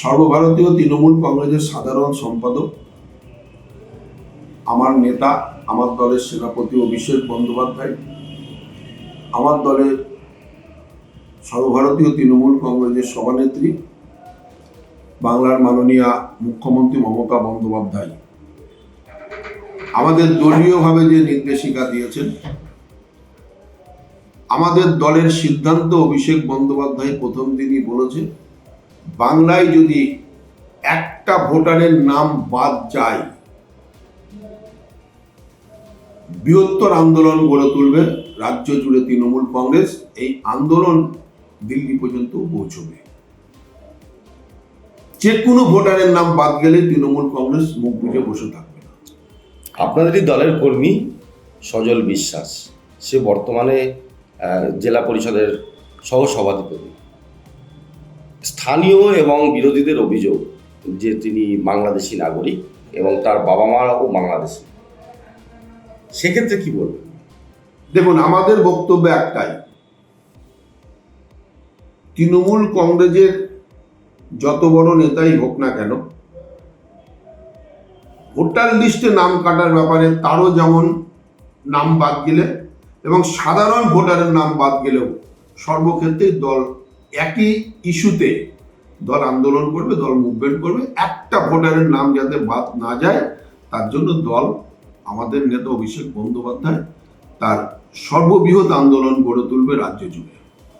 সর্বভারতীয় তৃণমূল কংগ্রেসের সাধারণ সম্পাদক, আমার নেতা, আমার দলের সেনাপতি অভিষেক বন্দ্যোপাধ্যায়, আমার দলের সর্বভারতীয় তৃণমূল কংগ্রেসের সভানেত্রী, বাংলার মাননীয়া মুখ্যমন্ত্রী মমতা বন্দ্যোপাধ্যায়। আমাদের দলীয়ভাবে যে নির্দেশিকা দিয়েছেন, আমাদের দলের সিদ্ধান্ত অভিষেক বন্দ্যোপাধ্যায় প্রথম দিনই বলেছে বাংলায় যদি একটা ভোটারের নাম বাদ যায়, বৃহত্তর আন্দোলন গড়ে তুলবে রাজ্য জুড়ে তৃণমূল কংগ্রেস। এই আন্দোলন দিল্লি পর্যন্ত পৌঁছবে। যে কোনো ভোটারের নাম বাদ গেলে তৃণমূল কংগ্রেস মুখ বুঝে বসে থাকবে না। আপনাদেরই দলের কর্মী সজল বিশ্বাস, সে বর্তমানে জেলা পরিষদের সহ সভাধিপতি স্থানীয় এবং বিরোধীদের অভিযোগ যে তিনি বাংলাদেশি নাগরিক এবং তার বাবা মাও বাংলাদেশি। সেক্ষেত্রে কি বলবেন? দেখুন, আমাদের বক্তব্য একটাই। তৃণমূল কংগ্রেসের যত বড় নেতাই হোক না কেন, ভোটার লিস্টে নাম কাটার ব্যাপারে তারও যেমন নাম বাদ গেলে এবং সাধারণ ভোটারের নাম বাদ গেলেও সর্বক্ষেত্রেই দল একই ইস্যুতে দল আন্দোলন করবে দল মুভমেন্ট করবে একটা ভোটারের নাম যাতে বাদ না যায় তার জন্য দল আমাদের নেতা অভিষেক বন্দ্যোপাধ্যায় তার সর্ববৃহৎ আন্দোলন গড়ে তুলবে রাজ্য জুড়ে।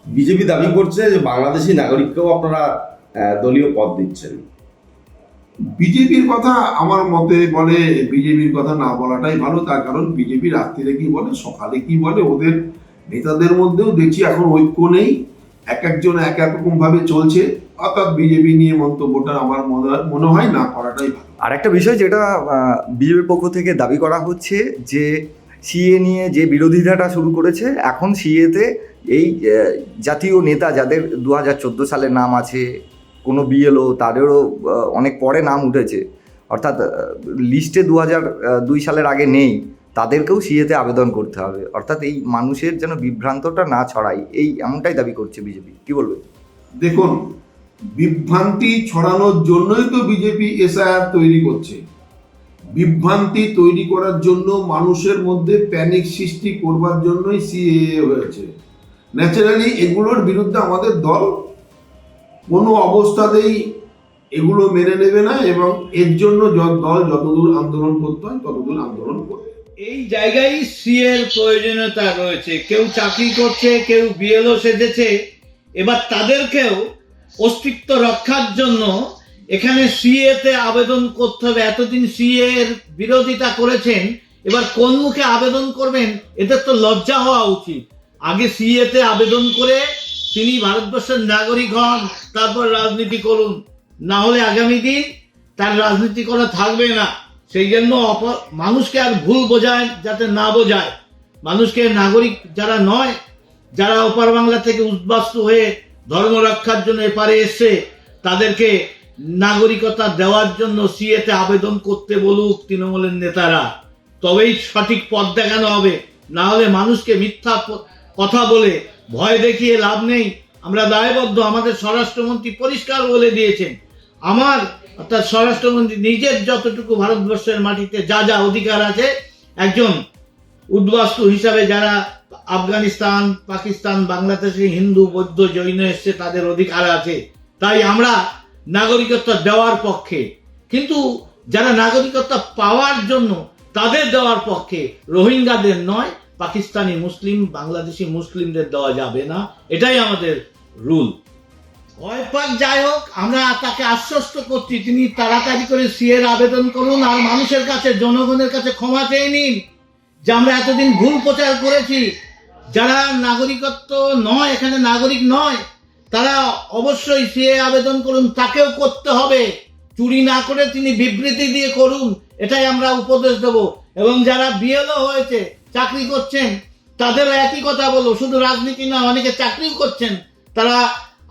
বিজেপি দাবি করছে যে বাংলাদেশি নাগরিককেও আপনারা দলীয় পদ দিচ্ছেন। বিজেপির কথা আমার মতে বলে বিজেপির কথা না বলাটাই ভালো তার কারণ বিজেপি রাত্রিরে কি বলে সকালে কি বলে ওদের নেতাদের মধ্যেও দেখছি এখন ঐক্য নেই। এক একজন এক এক রকম ভাবে চলছে। অর্থাৎ বিজেপি নিয়ে মন্তব্যটা আমার মনে হয়- না করাটাই ভালো। আর একটা বিষয় যেটা বিজেপির পক্ষ থেকে দাবি করা হচ্ছে যে সিএ নিয়ে যে বিরোধিতাটা শুরু করেছে, এখন সিএতে এই জাতীয় নেতা যাদের দু হাজার সালের নাম আছে, কোনো বিএলও তাদেরও অনেক পরে নাম উঠেছে। অর্থাৎ লিস্টে দু হাজার দুই সালের আগে নেই। তাদেরকেও সিএতে আবেদন করতে হবে। অর্থাৎ এই মানুষের যেন বিভ্রান্তটা না ছড়ায়, এই এমনটাই দাবি করছে বিজেপি। কি বলবে? দেখুন, বিভ্রান্তি ছড়ানোর জন্যই তো বিজেপি এসআইআর তৈরি করছে। বিভ্রান্তি তৈরি করার জন্য মানুষের মধ্যে প্যানিক সৃষ্টি করবার জন্যই সিএএ হয়েছে। ন্যাচারালি এগুলোর বিরুদ্ধে আমাদের দল কোনো অবস্থাতেই এগুলো মেনে নেবে না এবং এর জন্য দল যতদূর আন্দোলন করতে হয়, ততদূর আন্দোলন করবে। এই জায়গায় সিএর প্রয়োজনীয়তা রয়েছে। কেউ চাকরি করছে, কেউ বিএলও সেজেছে। এবার তাদেরকেও অস্তিত্ব রক্ষার জন্য এখানে সিএ তে আবেদন করতে হবে। এতদিন সিএ এর বিরোধিতা করেছেন, এবার কোন মুখে আবেদন করবেন, এদের তো লজ্জা হওয়া উচিত। আগে সিএ তে আবেদন করে তিনি ভারতবর্ষের নাগরিক হন, তারপর রাজনীতি করুন। না হলে আগামী দিন তার রাজনীতি করা থাকবে না। সেই জন্য মানুষকে আর ভুল বোঝায় যাতে না বোঝায়। মানুষকে নাগরিক যারা নয়, যারা ওপার বাংলা থেকে উদ্বাস্তু হয়ে ধর্ম রক্ষার জন্য এপারে এসছে, তাদেরকে নাগরিকতা দেওয়ার জন্য সিএতে আবেদন করতে বলুক তৃণমূলের নেতারা। তবেই সঠিক পথ দেখানো হবে। না হলে মানুষকে মিথ্যা কথা বলে ভয় দেখিয়ে লাভ নেই। আমরা দায়বদ্ধ। আমাদের স্বরাষ্ট্রমন্ত্রী পরিষ্কার বলে দিয়েছেন। আমার অর্থাৎ স্বরাষ্ট্রমন্ত্রী নিজের যতটুকু ভারতবর্ষের মাটিতে যা যা অধিকার আছে, একজন উদ্বাস্তু হিসাবে যারা আফগানিস্তান, পাকিস্তান, বাংলাদেশে হিন্দু, বৌদ্ধ, জৈন এসছে, তাদের অধিকার আছে। তাই আমরা নাগরিকত্ব দেওয়ার পক্ষে, কিন্তু যারা নাগরিকত্ব পাওয়ার জন্য তাদের দেওয়ার পক্ষে রোহিঙ্গাদের নয়, পাকিস্তানি মুসলিম, বাংলাদেশি মুসলিমদের দেওয়া যাবে না। এটাই আমাদের রুল ভয় পাক, যাই হোক, আমরা তাকে আশ্বস্ত করছি। তিনি তাড়াতাড়ি করে সিএর আবেদন করুন, আর মানুষের কাছে, জনগণের কাছে ক্ষমা চেয়ে নিন। যে আমরা এতদিন ভুল প্রচার করেছি, যারা নাগরিকত্ব নয়, এখানে নাগরিক নয়, তারা অবশ্যই সিএ আবেদন করুন, তাকেও করতে হবে। চুরি না করে তিনি বিবৃতি দিয়ে করুন, এটাই আমরা উপদেশ দেব। এবং যারা বিএলও হয়েছে, চাকরি করছেন, তাদেরও একই কথা বলো শুধু রাজনীতি না অনেকে চাকরিও করছেন, তারা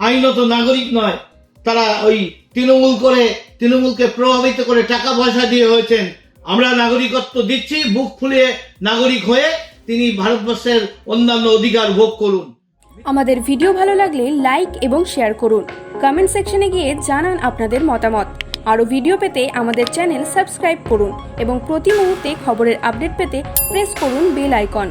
আইনত নাগরিক নয়। তারা ওই তৃণমূল করে, তৃণমূলকে প্রভাবিত করে টাকা পয়সা দিয়ে হয়েছেন। আমরা নাগরিকত্ব দিচ্ছি, বুক ফুলিয়ে নাগরিক হয়ে তিনি ভারতবর্ষের অন্যান্য অধিকার ভোগ করুন। আমাদের ভিডিও ভালো লাগলে লাইক এবং শেয়ার করুন। কমেন্ট সেকশনে গিয়ে জানান আপনাদের মতামত। আরও ভিডিও পেতে আমাদের চ্যানেল সাবস্ক্রাইব করুন এবং প্রতি মুহূর্তে খবরের আপডেট পেতে প্রেস করুন বেল আইকন।